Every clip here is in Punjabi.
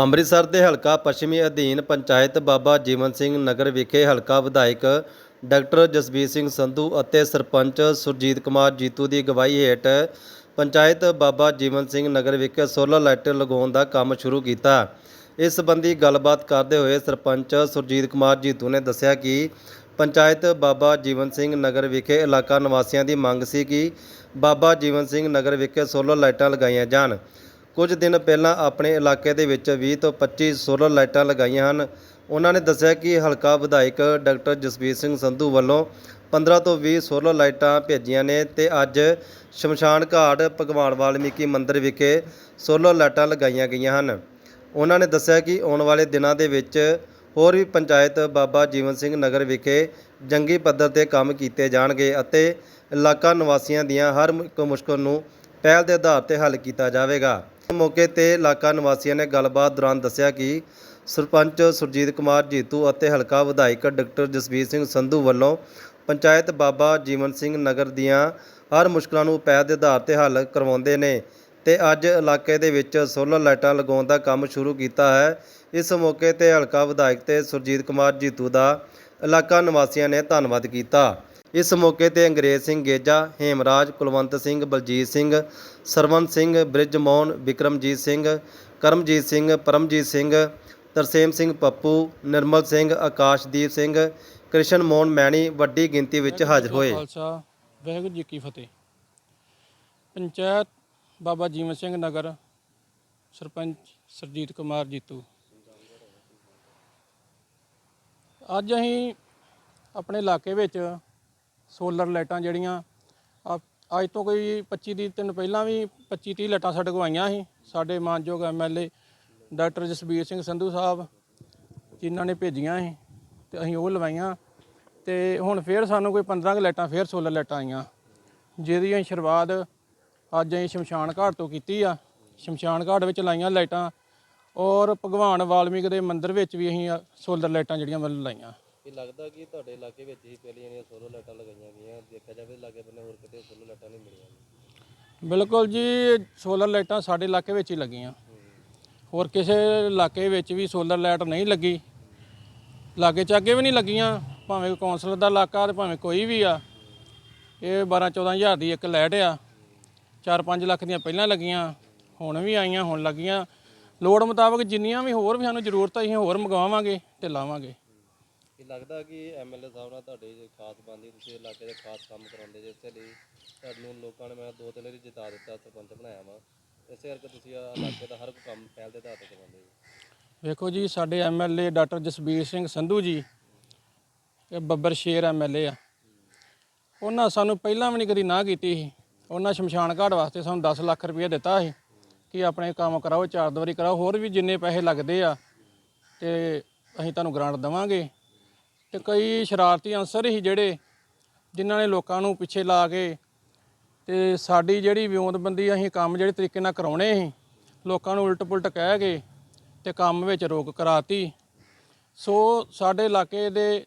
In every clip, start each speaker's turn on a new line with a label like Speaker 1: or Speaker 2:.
Speaker 1: ਅੰਮ੍ਰਿਤਸਰ ਦੇ ਹਲਕਾ ਪੱਛਮੀ ਅਧੀਨ ਪੰਚਾਇਤ ਬਾਬਾ ਜੀਵਨ ਸਿੰਘ ਨਗਰ ਵਿਖੇ ਹਲਕਾ ਵਿਧਾਇਕ ਡਾਕਟਰ ਜਸਬੀਰ ਸਿੰਘ ਸੰਧੂ ਅਤੇ ਸਰਪੰਚ ਸੁਰਜੀਤ ਕੁਮਾਰ ਜੀਤੂ ਦੀ ਅਗਵਾਈ ਹੇਠ ਪੰਚਾਇਤ ਬਾਬਾ ਜੀਵਨ ਸਿੰਘ ਨਗਰ ਵਿਖੇ ਸੋਲਰ ਲਾਈਟ ਲਗਾਉਣ ਦਾ ਕੰਮ ਸ਼ੁਰੂ ਕੀਤਾ। ਇਸ ਸੰਬੰਧੀ ਗੱਲਬਾਤ ਕਰਦੇ ਹੋਏ ਸਰਪੰਚ ਸੁਰਜੀਤ ਕੁਮਾਰ ਜੀਤੂ ਨੇ ਦੱਸਿਆ ਕਿ ਪੰਚਾਇਤ ਬਾਬਾ ਜੀਵਨ ਸਿੰਘ ਨਗਰ ਵਿਖੇ ਇਲਾਕਾ ਨਿਵਾਸੀਆਂ ਦੀ ਮੰਗ ਸੀ ਕਿ ਬਾਬਾ ਜੀਵਨ ਸਿੰਘ ਨਗਰ ਵਿਖੇ ਸੋਲਰ ਲਾਈਟਾਂ ਲਗਾਈਆਂ ਜਾਣ। ਕੁਝ ਦਿਨ ਪਹਿਲਾਂ ਆਪਣੇ ਇਲਾਕੇ ਦੇ ਵਿੱਚ 20 ਤੋਂ 25 ਸੋਲਰ ਲਾਈਟਾਂ ਲਗਾਈਆਂ ਹਨ। ਉਹਨਾਂ ਨੇ ਦੱਸਿਆ ਕਿ ਹਲਕਾ ਵਿਧਾਇਕ ਡਾਕਟਰ ਜਸਬੀਰ ਸਿੰਘ ਸੰਧੂ ਵੱਲੋਂ 15 ਤੋਂ 20 ਸੋਲਰ ਲਾਈਟਾਂ ਭੇਜੀਆਂ ਨੇ ਤੇ ਅੱਜ ਸ਼ਮਸ਼ਾਨ ਘਾਟ ਭਗਵਾਨ ਵਾਲਮੀਕੀ ਮੰਦਿਰ ਵਿਖੇ ਸੋਲਰ ਲਾਈਟਾਂ ਲਗਾਈਆਂ ਗਈਆਂ ਹਨ। ਉਹਨਾਂ ਨੇ ਦੱਸਿਆ ਕਿ ਆਉਣ ਵਾਲੇ ਦਿਨਾਂ ਦੇ ਵਿੱਚ ਹੋਰ ਵੀ ਪੰਚਾਇਤ ਬਾਬਾ ਜੀਵਨ ਸਿੰਘ ਨਗਰ ਵਿਖੇ ਜੰਗੀ ਪੱਧਰ ਤੇ ਕੰਮ ਕੀਤੇ ਜਾਣਗੇ ਅਤੇ ਇਲਾਕਾ ਨਿਵਾਸੀਆਂ ਦੀਆਂ ਹਰ ਇੱਕ ਮੁਸ਼ਕਲ ਨੂੰ ਪਹਿਲ ਦੇ ਆਧਾਰ ਤੇ ਹੱਲ ਕੀਤਾ ਜਾਵੇਗਾ। ਮੌਕੇ ਤੇ ਇਲਾਕਾ ਨਿਵਾਸੀਆਂ ਨੇ ਗੱਲਬਾਤ ਦੌਰਾਨ ਦੱਸਿਆ ਕਿ ਸਰਪੰਚ ਸੁਰਜੀਤ ਕੁਮਾਰ ਜੀਤੂ ਅਤੇ ਹਲਕਾ ਵਿਧਾਇਕ ਡਾਕਟਰ ਜਸਬੀਰ ਸਿੰਘ ਸੰਧੂ ਵੱਲੋਂ ਪੰਚਾਇਤ ਬਾਬਾ ਜੀਵਨ ਸਿੰਘ ਨਗਰ ਦੀਆਂ ਹਰ ਮੁਸ਼ਕਲਾਂ ਨੂੰ ਪਹਿਲ ਦੇ ਆਧਾਰ ਤੇ ਹੱਲ ਕਰਵਾਉਂਦੇ ਨੇ ਤੇ ਅੱਜ ਇਲਾਕੇ ਦੇ ਵਿੱਚ ਸੋਲਰ ਲਾਈਟਾਂ ਲਗਾਉਣ ਦਾ ਕੰਮ ਸ਼ੁਰੂ ਕੀਤਾ ਹੈ। ਇਸ ਮੌਕੇ ਤੇ ਹਲਕਾ ਵਿਧਾਇਕ ਤੇ ਸੁਰਜੀਤ ਕੁਮਾਰ ਜੀਤੂ ਦਾ ਇਲਾਕਾ ਨਿਵਾਸੀਆਂ ਨੇ ਧੰਨਵਾਦ ਕੀਤਾ। ਇਸ ਮੌਕੇ ਤੇ ਅੰਗਰੇਜ਼ ਸਿੰਘ ਗੇਜਾ ਹੇਮਰਾਜ ਕੁਲਵੰਤ ਸਿੰਘ ਬਲਜੀਤ ਸਿੰਘ ਸਰਵਨ ਸਿੰਘ ਬ੍ਰਿਜਮੋਹਨ ਵਿਕਰਮਜੀਤ ਸਿੰਘ ਕਰਮਜੀਤ ਸਿੰਘ ਪਰਮਜੀਤ ਸਿੰਘ ਤਰਸੇਮ ਸਿੰਘ ਪੱਪੂ ਨਿਰਮਲ ਸਿੰਘ ਆਕਾਸ਼ਦੀਪ ਸਿੰਘ ਕ੍ਰਿਸ਼ਨ ਮੋਹਨ ਮੈਣੀ ਵੱਡੀ ਗਿਣਤੀ ਵਿੱਚ ਹਾਜ਼ਰ ਹੋਏ।
Speaker 2: ਖਾਲਸਾ ਵਾਹਿਗੁਰੂ ਜੀ ਕੀ ਫਤਿਹ। ਪੰਚਾਇਤ ਬਾਬਾ ਜੀਵਨ ਸਿੰਘ ਨਗਰ ਸਰਪੰਚ ਸਰਜੀਤ ਕੁਮਾਰ ਜੀਤੂ। ਅੱਜ ਅਸੀਂ ਆਪਣੇ ਇਲਾਕੇ ਵਿੱਚ ਸੋਲਰ ਲਾਈਟਾਂ ਜਿਹੜੀਆਂ, ਆ- ਅੱਜ ਤੋਂ ਕੋਈ 25 ਦੀ ਦਿਨ ਪਹਿਲਾਂ ਵੀ 25 30 ਲਾਈਟਾਂ ਸਾਡੇ ਕੋਲ ਆਈਆਂ ਸੀ। ਸਾਡੇ ਮਾਨਯੋਗ ਐਮਐਲਏ ਡਾਕਟਰ ਜਸਬੀਰ ਸਿੰਘ ਸੰਧੂ ਸਾਹਿਬ, ਜਿਨ੍ਹਾਂ ਨੇ ਭੇਜੀਆਂ ਸੀ ਤੇ ਅਸੀਂ ਉਹ ਲਵਾਈਆਂ। ਤੇ ਹੁਣ ਫੇਰ ਸਾਨੂੰ ਕੋਈ 15 ਕੁ ਲਾਈਟਾਂ, ਫੇਰ ਸੋਲਰ ਲਾਈਟਾਂ ਆਈਆਂ। ਜਿਹਦੀ ਅਸੀਂ ਸ਼ੁਰੂਆਤ ਅੱਜ ਅਸੀਂ ਸ਼ਮਸ਼ਾਨ ਘਾਟ ਤੋਂ ਕੀਤੀ ਆ। ਸ਼ਮਸ਼ਾਨ ਘਾਟ ਵਿੱਚ ਲਾਈਆਂ ਲਾਈਟਾਂ ਔਰ ਭਗਵਾਨ ਵਾਲਮੀਕ ਦੇ ਮੰਦਿਰ ਵਿੱਚ ਵੀ ਅਸੀਂ ਸੋਲਰ ਲਾਈਟਾਂ ਜਿਹੜੀਆਂ ਮਤਲਬ ਲਾਈਆਂ।
Speaker 1: ਇਹ ਲੱਗਦਾ ਕਿ ਤੁਹਾਡੇ ਇਲਾਕੇ ਵਿੱਚ ਹੀ ਪਹਿਲੀਆਂ ਜਿਹੜੀਆਂ ਸੋਲਰ ਲਾਈਟਾਂ ਲਗਾਈਆਂ ਗਈਆਂ। ਦੇਖਿਆ ਜਾਵੇ ਲਾਗੇ ਬੰਨੇ ਹੋਰ ਕਿਤੇ ਸੋਲਰ ਲਾਈਟਾਂ ਨਹੀਂ ਮਿਲੀਆਂ।
Speaker 2: ਬਿਲਕੁਲ ਜੀ, ਸੋਲਰ ਲਾਈਟਾਂ ਸਾਡੇ ਇਲਾਕੇ ਵਿੱਚ ਹੀ ਲੱਗੀਆਂ। ਹੋਰ ਕਿਸੇ ਇਲਾਕੇ ਵਿੱਚ ਵੀ ਸੋਲਰ ਲਾਈਟ ਨਹੀਂ ਲੱਗੀ। ਲਾਗੇ ਚਾਗੇ ਵੀ ਨਹੀਂ ਲੱਗੀਆਂ। ਭਾਵੇਂ ਕੌਂਸਲਰ ਦਾ ਇਲਾਕਾ ਤੇ ਭਾਵੇਂ ਕੋਈ ਵੀ ਆ। ਇਹ 12 14000 ਦੀ ਇੱਕ ਲਾਈਟ ਆ। 4-5 ਲੱਖ ਦੀਆਂ ਪਹਿਲਾਂ ਲੱਗੀਆਂ, ਹੁਣ ਵੀ ਆਈਆਂ, ਹੁਣ ਲੱਗੀਆਂ। ਲੋੜ ਮੁਤਾਬਕ ਜਿੰਨੀਆਂ ਵੀ ਹੋਰ ਵੀ ਸਾਨੂੰ ਜ਼ਰੂਰਤ ਆ ਅਸੀਂ ਹੋਰ ਮੰਗਵਾਵਾਂਗੇ ਤੇ ਲਾਵਾਂਗੇ।
Speaker 1: ਇਹ ਲੱਗਦਾ ਕਿ ਐਮਐਲਏ ਸਾਹਿਬ ਨਾਲ ਤੁਹਾਡੇ ਜੇ ਖਾਸ ਬੰਦੀ ਤੁਸੀਂ ਇਲਾਕੇ ਦੇ ਖਾਸ ਕੰਮ ਕਰਾਉਂਦੇ ਜੇ ਇਸੇ ਲਈ ਤੁਹਾਨੂੰ ਲੋਕਾਂ ਨੇ ਮੈਂ ਦੋ ਤਿੰਨ ਵਾਰੀ ਜਿਤਾ ਦਿੱਤਾ, ਸਰਪੰਚ ਬਣਾਇਆ ਵਾ। ਇਸੇ ਕਰਕੇ ਤੁਸੀਂ ਆਹ ਇਲਾਕੇ ਦਾ ਹਰ ਇੱਕ ਕੰਮ ਪਹਿਲ ਦੇ ਆਧਾਰ ਤੇ ਕਰਵਾਉਂਦੇ ਜੀ
Speaker 2: ਵੇਖੋ ਜੀ, ਸਾਡੇ ਐਮਐਲਏ ਡਾਕਟਰ ਜਸਬੀਰ ਸਿੰਘ ਸੰਧੂ ਜੀ, ਇਹ ਬੱਬਰ ਸ਼ੇਰ ਐਮਐਲਏ ਆ। ਉਹਨਾਂ ਸਾਨੂੰ ਪਹਿਲਾਂ ਵੀ ਨਹੀਂ ਕਦੀ ਨਾ ਕੀਤੀ ਸੀ। ਉਹਨਾਂ ਸ਼ਮਸ਼ਾਨ ਘਾਟ ਵਾਸਤੇ ਸਾਨੂੰ 10 ਲੱਖ ਰੁਪਏ ਦਿੱਤਾ ਸੀ ਕਿ ਆਪਣੇ ਕੰਮ ਕਰਾਓ, ਚਾਰ ਦੀਵਾਰੀ ਕਰਾਓ, ਹੋਰ ਵੀ ਜਿੰਨੇ ਪੈਸੇ ਲੱਗਦੇ ਆ, ਤੇ ਅਸੀਂ ਤੁਹਾਨੂੰ ਗ੍ਰਾਂਟ ਦੇਵਾਂਗੇ। ਤੇ ਕਈ ਸ਼ਰਾਰਤੀ ਅਨਸਰ ਸੀ ਜਿਹੜੇ ਜਿਨ੍ਹਾਂ ਨੇ ਲੋਕਾਂ ਨੂੰ ਪਿੱਛੇ ਲਾ ਕੇ ਤੇ ਸਾਡੀ ਜਿਹੜੀ ਵਿਉਂਤਬੰਦੀ ਅਸੀਂ ਕੰਮ ਜਿਹੜੇ ਤਰੀਕੇ ਨਾਲ ਕਰਾਉਣੇ ਸੀ, ਲੋਕਾਂ ਨੂੰ ਉਲਟ ਪੁਲਟ ਕਹਿ ਕੇ ਤੇ ਕੰਮ ਵਿੱਚ ਰੋਕ ਕਰਾਤੀ। ਸੋ ਸਾਡੇ ਇਲਾਕੇ ਦੇ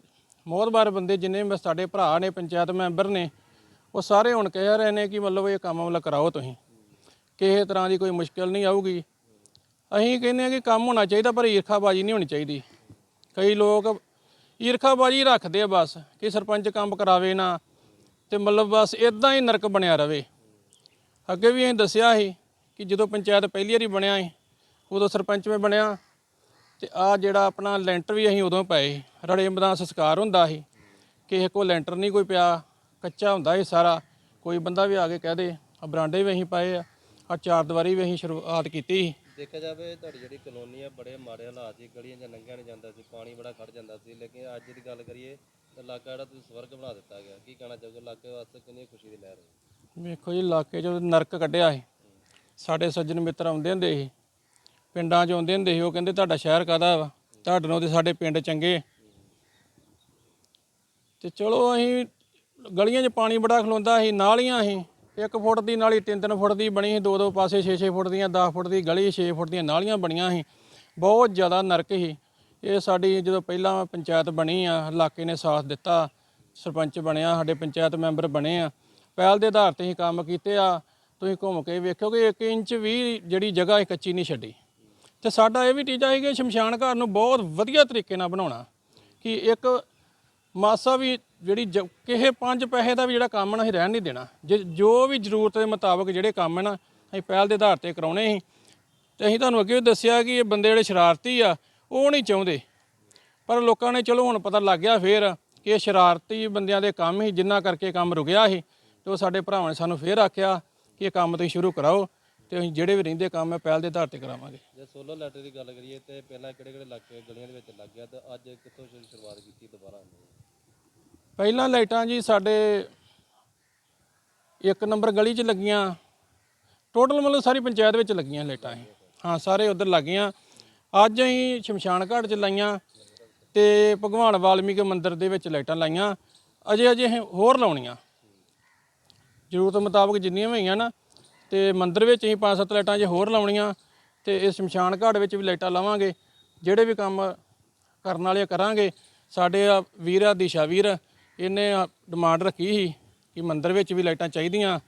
Speaker 2: ਮੋਹਤਬਾਰ ਬੰਦੇ ਜਿੰਨੇ ਵੀ ਸਾਡੇ ਭਰਾ ਨੇ, ਪੰਚਾਇਤ ਮੈਂਬਰ ਨੇ, ਉਹ ਸਾਰੇ ਹੁਣ ਕਹਿ ਰਹੇ ਨੇ ਕਿ ਮਤਲਬ ਇਹ ਕੰਮ ਮਤਲਬ ਕਰਾਓ ਤੁਸੀਂ। ਕਿਸੇ ਤਰ੍ਹਾਂ ਦੀ ਕੋਈ ਮੁਸ਼ਕਲ ਨਹੀਂ ਆਊਗੀ। ਅਸੀਂ ਕਹਿੰਦੇ ਆ ਕਿ ਕੰਮ ਹੋਣਾ ਚਾਹੀਦਾ, ਪਰ ਈਰਖਾਬਾਜ਼ੀ ਨਹੀਂ ਹੋਣੀ ਚਾਹੀਦੀ। ਕਈ ਲੋਕ ਈਰਖਾਬਾਜ਼ੀ ਰੱਖਦੇ ਆ ਬਸ, ਕਿ ਸਰਪੰਚ ਕੰਮ ਕਰਾਵੇ ਨਾ, ਤੇ ਮਤਲਬ ਬਸ ਇਦਾਂ ਹੀ ਨਰਕ ਬਣਿਆ ਰਵੇ ਅੱਗੇ ਵੀ ਅਸੀਂ ਦੱਸਿਆ ਸੀ ਕਿ ਜਦੋਂ ਪੰਚਾਇਤ ਪਹਿਲੀ ਵਾਰੀ ਬਣਿਆ ਸੀ, ਉਦੋਂ ਸਰਪੰਚ ਮੈਂ ਬਣਿਆ, ਤੇ ਆ ਜਿਹੜਾ ਆਪਣਾ ਲੈਂਟਰ ਵੀ ਅਸੀਂ ਉਦੋਂ ਪਾਏ ਸੀ। ਰੜੇ ਦਾ ਸੰਸਕਾਰ ਹੁੰਦਾ ਸੀ, ਕਿਸੇ ਕੋ ਲੈਂਟਰ ਨਹੀਂ ਕੋਈ ਪਿਆ, ਕੱਚਾ ਹੁੰਦਾ ਸੀ ਸਾਰਾ, ਕੋਈ ਬੰਦਾ ਵੀ ਆ ਕੇ ਕਹਿ ਦੇ ਆ ਬਰਾਂਡੇ ਵੀ ਅਸੀਂ ਪਾਏ ਆ ਆ ਚਾਰ ਦੀਵਾਰੀ ਵੀ ਅਸੀਂ ਸ਼ੁਰੂਆਤ ਕੀਤੀ ਸੀ
Speaker 1: ਦੇਖਿਆ ਜਾਵੇ ਤੁਹਾਡੀ ਜਿਹੜੀ ਕਲੋਨੀ ਆ, ਬੜੇ ਮਾੜੇ ਹਾਲਾਤ ਸੀ ਗਲੀਆਂ 'ਚ ਲੰਘਿਆ ਨਹੀਂ ਜਾਂਦਾ ਸੀ, ਪਾਣੀ ਬੜਾ ਖੜ ਜਾਂਦਾ ਸੀ, ਲੇਕਿਨ ਅੱਜ ਦੀ ਗੱਲ ਕਰੀਏ ਤਾਂ ਇਲਾਕਾ ਜਿਹੜਾ ਤੁਸੀਂ ਸਵਰਗ ਬਣਾ ਦਿੱਤਾ ਗਿਆ। ਕੀ ਕਹਿਣਾ ਚਾਹੋਗੇ? ਇਲਾਕੇ ਵਾਸਤੇ ਕਿੰਨੀ ਖੁਸ਼ੀ ਦੀ ਲਹਿਰ ਹੈ
Speaker 2: ਵੇਖੋ ਜੀ, ਇਲਾਕੇ 'ਚ ਨਰਕ ਕੱਢਿਆ ਸੀ। ਸਾਡੇ ਸੱਜਣ ਮਿੱਤਰ ਆਉਂਦੇ ਹੁੰਦੇ ਸੀ, ਪਿੰਡਾਂ 'ਚ ਆਉਂਦੇ ਹੁੰਦੇ ਸੀ, ਉਹ ਕਹਿੰਦੇ ਤੁਹਾਡਾ ਸ਼ਹਿਰ ਕਾਹਦਾ ਵਾ? ਤੁਹਾਡੇ ਨਾਲੋਂ ਤੇ ਸਾਡੇ ਪਿੰਡ ਚੰਗੇ ਤੇ ਚਲੋ ਅਸੀਂ ਗਲੀਆਂ 'ਚ ਪਾਣੀ ਬੜਾ ਖਲੋਂਦਾ ਸੀ, ਨਾਲੀਆਂ ਸੀ 1 ਫੁੱਟ ਦੀ ਨਾਲੀ 3-3 ਫੁੱਟ ਦੀ ਬਣੀ ਸੀ, ਦੋ ਦੋ ਪਾਸੇ 6-6 ਫੁੱਟ ਦੀਆਂ 10 ਫੁੱਟ ਦੀ ਗਲੀ 6 ਫੁੱਟ ਦੀਆਂ ਨਾਲੀਆਂ ਬਣੀਆਂ ਸੀ। ਬਹੁਤ ਜ਼ਿਆਦਾ ਨਰਕ ਸੀ। ਇਹ ਸਾਡੀ ਜਦੋਂ ਪਹਿਲਾਂ ਪੰਚਾਇਤ ਬਣੀ ਆ, ਇਲਾਕੇ ਨੇ ਸਾਥ ਦਿੱਤਾ, ਸਰਪੰਚ ਬਣਿਆ, ਸਾਡੇ ਪੰਚਾਇਤ ਮੈਂਬਰ ਬਣੇ ਆ। ਪਹਿਲ ਦੇ ਆਧਾਰ ਤੇ ਹੀ ਕੰਮ ਕੀਤੇ ਆ। ਤੁਸੀਂ ਘੁੰਮ ਕੇ ਵੇਖਿਓ ਕਿ 1 ਇੰਚ ਵੀ ਜਿਹੜੀ ਜਗ੍ਹਾ ਹੈ ਕੱਚੀ ਨਹੀਂ ਛੱਡੀ। ਤੇ ਸਾਡਾ ਇਹ ਵੀ ਟੀਚਾ ਹੈ ਕਿ ਸ਼ਮਸ਼ਾਨ ਘਾਟ ਨੂੰ ਬਹੁਤ ਵਧੀਆ ਤਰੀਕੇ ਨਾਲ ਬਣਾਉਣਾ। ਕਿ ਇੱਕ ਮਾਸਾ ਵੀ ਜਿਹੜੀ ਜ- ਕਿਸੇ ਪੰਜ ਪੈਸੇ ਦਾ ਵੀ ਜਿਹੜਾ ਕੰਮ ਨਾ, ਅਸੀਂ ਰਹਿਣ ਨਹੀਂ ਦੇਣਾ। ਜੇ ਜੋ ਵੀ ਜ਼ਰੂਰਤ ਦੇ ਮੁਤਾਬਕ ਜਿਹੜੇ ਕੰਮ ਹੈ ਨਾ, ਅਸੀਂ ਪਹਿਲ ਦੇ ਆਧਾਰ ਤੇ ਕਰਾਉਣੇ ਸੀ। ਤੇ ਅਸੀਂ ਤੁਹਾਨੂੰ ਅੱਗੇ ਵੀ ਦੱਸਿਆ ਕਿ ਇਹ ਬੰਦੇ ਜਿਹੜੇ ਸ਼ਰਾਰਤੀ ਆ, ਉਹ ਨਹੀਂ ਚਾਹੁੰਦੇ। ਪਰ ਲੋਕਾਂ ਨੇ ਚਲੋ ਹੁਣ ਪਤਾ ਲੱਗ ਗਿਆ ਫੇਰ ਕਿ ਇਹ ਸ਼ਰਾਰਤੀ ਬੰਦਿਆਂ ਦੇ ਕੰਮ ਹੀ ਜਿੰਨਾ ਕਰਕੇ ਕੰਮ ਰੁਕਿਆ ਸੀ। ਤੇ ਉਹ ਸਾਡੇ ਭਰਾਵਾਂ ਨੇ ਸਾਨੂੰ ਫੇਰ ਆਖਿਆ ਕਿ ਇਹ ਕੰਮ ਤੁਸੀਂ ਸ਼ੁਰੂ ਕਰਾਓ ਤੇ ਅਸੀਂ ਜਿਹੜੇ ਵੀ ਰਹਿੰਦੇ ਕੰਮ ਹੈ ਪਹਿਲ ਦੇ ਆਧਾਰ ਤੇ ਕਰਾਵਾਂਗੇ।
Speaker 1: ਜੇ ਸੋਲਰ ਲੈਟਰ ਦੀ ਗੱਲ ਕਰੀਏ ਤੇ ਪਹਿਲਾਂ ਕਿਹੜੇ ਕਿਹੜੇ ਇਲਾਕੇ ਗਲੀਆਂ ਦੇ ਵਿੱਚ ਲੱਗ ਗਿਆ ਤੇ ਅੱਜ ਕਿੱਥੋਂ ਸ਼ੁਰੂ- ਸ਼ੁਰੂਆਤ ਕੀਤੀ ਦੁਬਾਰਾ?
Speaker 2: ਪਹਿਲਾਂ ਲਾਈਟਾਂ ਜੀ ਸਾਡੇ ਇੱਕ ਨੰਬਰ ਗਲੀ 'ਚ ਲੱਗੀਆਂ। ਟੋਟਲ ਮਤਲਬ ਸਾਰੀ ਪੰਚਾਇਤ ਵਿੱਚ ਲੱਗੀਆਂ ਲਾਈਟਾਂ ਇਹ। ਹਾਂ, ਸਾਰੇ ਉਧਰ ਲੱਗੀਆਂ ਅੱਜ ਅਸੀਂ ਸ਼ਮਸ਼ਾਨ ਘਾਟ 'ਚ ਲਾਈਆਂ ਤੇ ਭਗਵਾਨ ਵਾਲਮੀਕ ਮੰਦਿਰ ਦੇ ਵਿੱਚ ਲਾਈਟਾਂ ਲਾਈਆਂ। ਅਜੇ ਅਜੇ ਅਸੀਂ ਹੋਰ ਲਾਉਣੀਆਂ। ਜ਼ਰੂਰਤ ਮੁਤਾਬਕ ਜਿੰਨੀਆਂ ਵੀ ਹੋਈਆਂ ਨਾ, ਤੇ ਮੰਦਿਰ ਵਿੱਚ ਅਸੀਂ ਪੰਜ ਸੱਤ ਲਾਈਟਾਂ ਜੇ ਹੋਰ ਲਾਉਣੀਆਂ ਤੇ ਇਸ ਸ਼ਮਸ਼ਾਨ ਘਾਟ ਵਿੱਚ ਵੀ ਲਾਈਟਾਂ ਲਾਵਾਂਗੇ। ਜਿਹੜੇ ਵੀ ਕੰਮ ਕਰਨ ਵਾਲੇ ਕਰਾਂਗੇ, ਸਾਡੇ ਵੀਰ ਆ, ਦਿਸ਼ਾ ਵੀਰ ਇਹਨੇ ਡਿਮਾਂਡ ਰੱਖੀ ਸੀ ਕਿ ਮੰਦਿਰ ਵਿੱਚ ਵੀ ਲਾਈਟਾਂ ਚਾਹੀਦੀਆਂ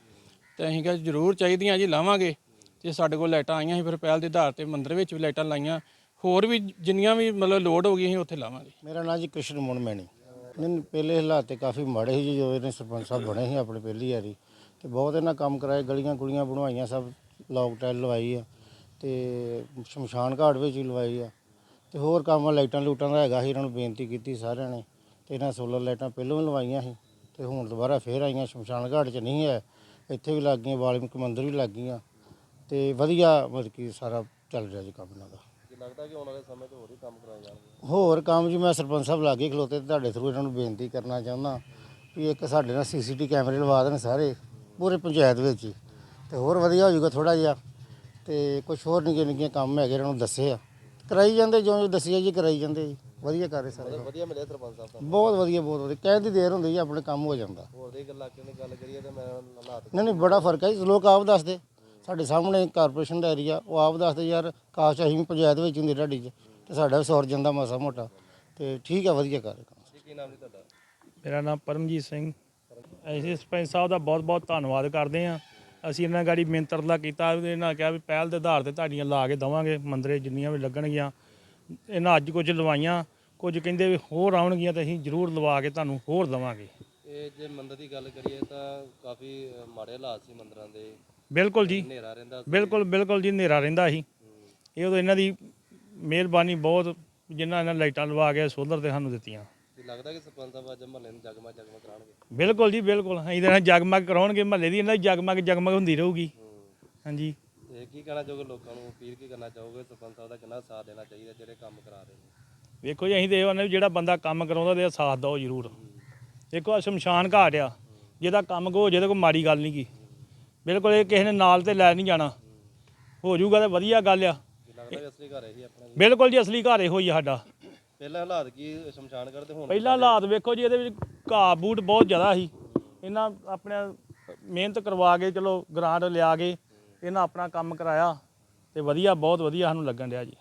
Speaker 2: ਤੇ ਅਸੀਂ ਕਿਹਾ ਜ਼ਰੂਰ ਚਾਹੀਦੀਆਂ ਜੀ ਲਾਵਾਂਗੇ। ਤੇ ਸਾਡੇ ਕੋਲ ਲਾਈਟਾਂ ਆਈਆਂ ਸੀ ਫਿਰ ਪਹਿਲ ਦੇ ਆਧਾਰ ਤੇ ਮੰਦਿਰ ਵਿੱਚ ਵੀ ਲਾਈਟਾਂ ਲਾਈਆਂ। ਹੋਰ ਵੀ ਜਿੰਨੀਆਂ ਵੀ ਮਤਲਬ ਲੋਡ ਹੋ ਗਈਆਂ ਸੀ ਉੱਥੇ ਲਾਵਾਂਗੇ।
Speaker 3: ਮੇਰਾ ਨਾਂ ਜੀ ਕ੍ਰਿਸ਼ਨ ਮੋਹਨ ਮੈਣੀ। ਨਹੀਂ ਪਹਿਲੇ ਹਾਲਾਤ ਤੇ ਕਾਫੀ ਮਾੜੇ ਸੀ ਜੀ, ਜਦੋਂ ਇਹਨੇ ਸਰਪੰਚ ਸਾਹਿਬ ਬਣੇ ਸੀ ਆਪਣੇ ਪਹਿਲੀ ਵਾਰੀ। ਤੇ ਬਹੁਤ ਇਹਨਾਂ ਕੰਮ ਕਰਾਏ ਗਲੀਆਂ ਗੁਲੀਆਂ ਬਣਵਾਈਆਂ ਸਭ ਲੌਕ ਟਾਈਲ ਲਵਾਈ ਆ। ਤੇ ਸ਼ਮਸ਼ਾਨ ਘਾਟ ਵਿੱਚ ਵੀ ਲਵਾਈ ਆ। ਤੇ ਹੋਰ ਕੰਮ ਲਾਈਟਾਂ ਲੂਟਾਂ ਦਾ ਹੈਗਾ ਸੀ ਇਹਨਾਂ ਨੂੰ ਬੇਨਤੀ ਕੀਤੀ ਸਾਰਿਆਂ ਨੇ। ਤੇ ਇਹਨਾਂ ਸੋਲਰ ਲਾਈਟਾਂ ਪਹਿਲਾਂ ਵੀ ਲਵਾਈਆਂ ਸੀ ਤੇ ਹੁਣ ਦੁਬਾਰਾ ਫੇਰ ਆਈਆਂ ਸ਼ਮਸ਼ਾਨ ਘਾਟ 'ਚ ਨਹੀਂ ਹੈ ਇੱਥੇ ਵੀ ਲੱਗ ਗਈਆਂ ਵਾਲਮੀਕ ਮੰਦਿਰ ਵੀ ਲੱਗ ਗਈਆਂ ਤੇ ਵਧੀਆ ਮਤਲਬ ਕਿ ਸਾਰਾ ਚੱਲ ਰਿਹਾ ਜੀ ਕੰਮ ਇਹਨਾਂ ਦਾ।
Speaker 1: ਕੀ ਲੱਗਦਾ ਕਿ ਆਉਣ ਵਾਲੇ ਸਮੇਂ 'ਚ ਹੋਰ ਵੀ ਕੰਮ ਕਰਾਏ ਜਾਣਗੇ।
Speaker 3: ਹੋਰ ਕੰਮ ਜੀ ਮੈਂ ਸਰਪੰਚ ਸਾਹਿਬ ਲਾਗੇ ਖਲੋਤੇ ਤੇ ਤੁਹਾਡੇ ਥਰੂ ਇਹਨਾਂ ਨੂੰ ਬੇਨਤੀ ਕਰਨਾ ਚਾਹੁੰਦਾ ਵੀ ਇੱਕ ਸਾਡੇ ਨਾਲ ਸੀਸੀਟੀ ਕੈਮਰੇ ਲਵਾ ਦੇਣ ਸਾਰੇ ਪੂਰੇ ਪੰਚਾਇਤ ਵਿੱਚ ਹੀ। ਤੇ ਹੋਰ ਵਧੀਆ ਹੋ ਜਾਊਗਾ ਥੋੜਾ ਜਿਹਾ ਤੇ ਕੁਝ ਹੋਰ ਨਿੱਕੇ ਨਿੱਕੇ ਕੰਮ ਹੈਗੇ ਇਹਨਾਂ ਨੂੰ ਦੱਸੇ ਆ। ਕਰਾਈ ਜਾਂਦੇ ਜਿਉਂ ਜਿਉਂ ਦੱਸਿਆ ਜੀ ਕਰਾਈ ਜਾਂਦੇ ਜੀ। ਵਧੀਆ ਕਰ ਰਹੇ ਸਾਰੇ।
Speaker 1: ਵਧੀਆ ਮਿਲਿਆ ਸਰਪੰਚ ਸਾਹਿਬ ਦਾ
Speaker 3: ਬਹੁਤ ਵਧੀਆ ਬਹੁਤ ਵਧੀਆ। ਕਹਿਣ ਦੀ ਦੇਰ ਹੁੰਦੀ ਜੀ ਆਪਣੇ ਕੰਮ ਹੋ ਜਾਂਦਾ।
Speaker 1: ਹੋਰ ਦੇ ਇਲਾਕੇ ਦੀ ਗੱਲ ਕਰੀਏ ਤੇ ਮੈਂ ਹਾਲਾਤ
Speaker 3: ਨਹੀਂ ਨਹੀਂ ਬੜਾ ਫ਼ਰਕ ਹੈ ਜੀ। ਲੋਕ ਆਪ ਦੱਸਦੇ। ਸਾਡੇ ਸਾਹਮਣੇ ਕਾਰਪੋਰੇਸ਼ਨ ਦਾ ਏਰੀਆ ਉਹ ਆਪ ਦੱਸਦੇ ਯਾਰ ਕਾਸ਼ ਅਸੀਂ ਵੀ ਪੰਚਾਇਤ ਵਿੱਚ ਹੁੰਦੇ ਢਾਡੀ 'ਚ ਤੇ ਸਾਡਾ ਵੀ ਸੌਰ ਜਾਂਦਾ ਮਾਸਾ ਮੋਟਾ। ਤੇ ਠੀਕ ਹੈ ਵਧੀਆ ਕਰ ਰਹੇ ਕੰਮ।
Speaker 1: ਕੀ ਨਾਮ ਜੀ ਤੁਹਾਡਾ?
Speaker 4: ਮੇਰਾ ਨਾਮ ਪਰਮਜੀਤ ਸਿੰਘ। ਅਸੀਂ ਸਰਪੰਚ ਸਾਹਿਬ ਦਾ ਬਹੁਤ-ਬਹੁਤ ਧੰਨਵਾਦ ਕਰਦੇ ਹਾਂ। ਅਸੀਂ ਇਹਨਾਂ ਗਾੜੀ ਮਿੰਤਰਲਾ ਕੀਤਾ ਇਹਨਾਂ ਨਾਲ ਕਿਹਾ ਵੀ ਪਹਿਲ ਦੇ ਆਧਾਰ ਤੇ ਤੁਹਾਡੀਆਂ ਲਾ ਕੇ ਦਵਾਂਗੇ ਮੰਦਰੇ ਜਿੰਨੀਆਂ ਵੀ ਲੱਗਣਗੀਆਂ। ਇਹਨਾਂ ਅੱਜ ਕੁਝ ਲਵਾਈਆਂ ਕੁਝ ਕਹਿੰਦੇ ਵੀ ਹੋਰ ਆਉਣਗੀਆਂ ਤੇ ਅਸੀਂ ਜ਼ਰੂਰ ਲਵਾ ਕੇ ਤੁਹਾਨੂੰ ਹੋਰ ਦਵਾਂਗੇ।
Speaker 1: ਇਹ ਜੇ ਮੰਦਰ ਦੀ ਗੱਲ ਕਰੀਏ ਤਾਂ ਕਾਫੀ ਮਾੜੇ ਹਾਲਾਤ ਸੀ ਮੰਦਰਾਂ ਦੇ।
Speaker 4: ਬਿਲਕੁਲ ਜੀ।
Speaker 1: ਹਨੇਰਾ ਰਹਿੰਦਾ ਸੀ।
Speaker 4: ਬਿਲਕੁਲ ਬਿਲਕੁਲ ਜੀ ਹਨੇਰਾ ਰਹਿੰਦਾ ਸੀ। ਇਹ ਉਦੋਂ ਇਹਨਾਂ ਦੀ ਮਿਹਰਬਾਨੀ ਬਹੁਤ ਜਿਨ੍ਹਾਂ ਇਹਨਾਂ ਲਾਈਟਾਂ ਲਵਾ ਕੇ ਸੋਲਰ ਤੇ ਸਾਨੂੰ ਦਿੱਤੀਆਂ।
Speaker 1: ਲੱਗਦਾ ਕਿ ਸਰਪੰਚ ਸਾਹਿਬ ਅੱਜ ਮਹੱਲੇ ਨੂੰ ਜਗਮਾ ਜਗਮਾ ਕਰਾਉਣਗੇ?
Speaker 4: ਬਿਲਕੁਲ ਜੀ ਬਿਲਕੁਲ। ਅਸੀਂ ਤਾਂ ਜਗਮਗ ਕਰਾਉਣਗੇ ਮਹੱਲੇ ਦੀ ਇਹਨਾਂ ਦੀ ਜਗਮਗ ਜਗਮਗ ਹੁੰਦੀ ਰਹੂਗੀ। ਹਾਂਜੀ।
Speaker 1: ਤੇ ਕੀ ਕਹਿਣਾ ਚਾਹੋਗੇ ਲੋਕਾਂ ਨੂੰ? ਅਪੀਲ ਕੀ ਕਰਨਾ ਚਾਹੋਗੇ? ਸਰਪੰਚ ਸਾਹਿਬ ਦਾ ਕਿੰਨਾ ਸਾਥ ਦੇਣਾ ਚਾਹੀਦਾ ਜਿਹੜੇ ਕੰਮ ਕਰਾ ਰਹੇ ਨੇ?
Speaker 4: ਵੇਖੋ ਜੀ ਅਸੀਂ ਤੇ ਇਹ ਵੀ ਜਿਹੜਾ ਬੰਦਾ ਕੰਮ ਕਰਾਉਂਦਾ ਤੇ ਸਾਥ ਦਿਓ ਜ਼ਰੂਰ। ਦੇਖੋ ਆਹ ਸ਼ਮਸ਼ਾਨ ਘਾਟ ਆ। ਜਿਹਦਾ ਕੰਮ ਕੋ ਜਿਹਦੇ ਕੋਈ ਮਾੜੀ ਗੱਲ ਨਹੀਂ ਕੀ ਬਿਲਕੁਲ ਇਹ ਕਿਸੇ ਨੇ ਨਾਲ ਤੇ ਲੈ ਨਹੀਂ ਜਾਣਾ। ਹੋ ਜਾਊਗਾ ਤੇ ਵਧੀਆ ਗੱਲ ਆ।
Speaker 1: ਕੀ ਲੱਗਦਾ ਵੀ ਅਸਲੀ ਘਰ ਇਹੀ ਆਪਣਾ ਜੀ।
Speaker 4: ਬਿਲਕੁਲ ਜੀ ਅਸਲੀ ਘਰ ਇਹੋ ਹੀ ਆ ਸਾਡਾ।
Speaker 1: ਪਹਿਲਾਂ ਹਾਲਾਤ ਕੀ ਸ਼ਮਸ਼ਾਨ ਘਾਟ ਤੇ ਹੁਣ
Speaker 4: ਪਹਿਲਾਂ ਹਾਲਾਤ ਵੇਖੋ ਜੀ ਇਹਦੇ ਵਿੱਚ ਘਾਹ ਬੂਟ ਬਹੁਤ ਜ਼ਿਆਦਾ ਸੀ। ਇਹਨਾਂ ਆਪਣੇ ਮਿਹਨਤ ਕਰਵਾ ਕੇ ਚਲੋ ਗ੍ਰਾਂਟ ਲਿਆ ਕੇ ਇਹਨਾਂ ਆਪਣਾ ਕੰਮ ਕਰਾਇਆ ਤੇ ਵਧੀਆ ਬਹੁਤ ਵਧੀਆ ਸਾਨੂੰ ਲੱਗਣ ਡਿਆ ਜੀ।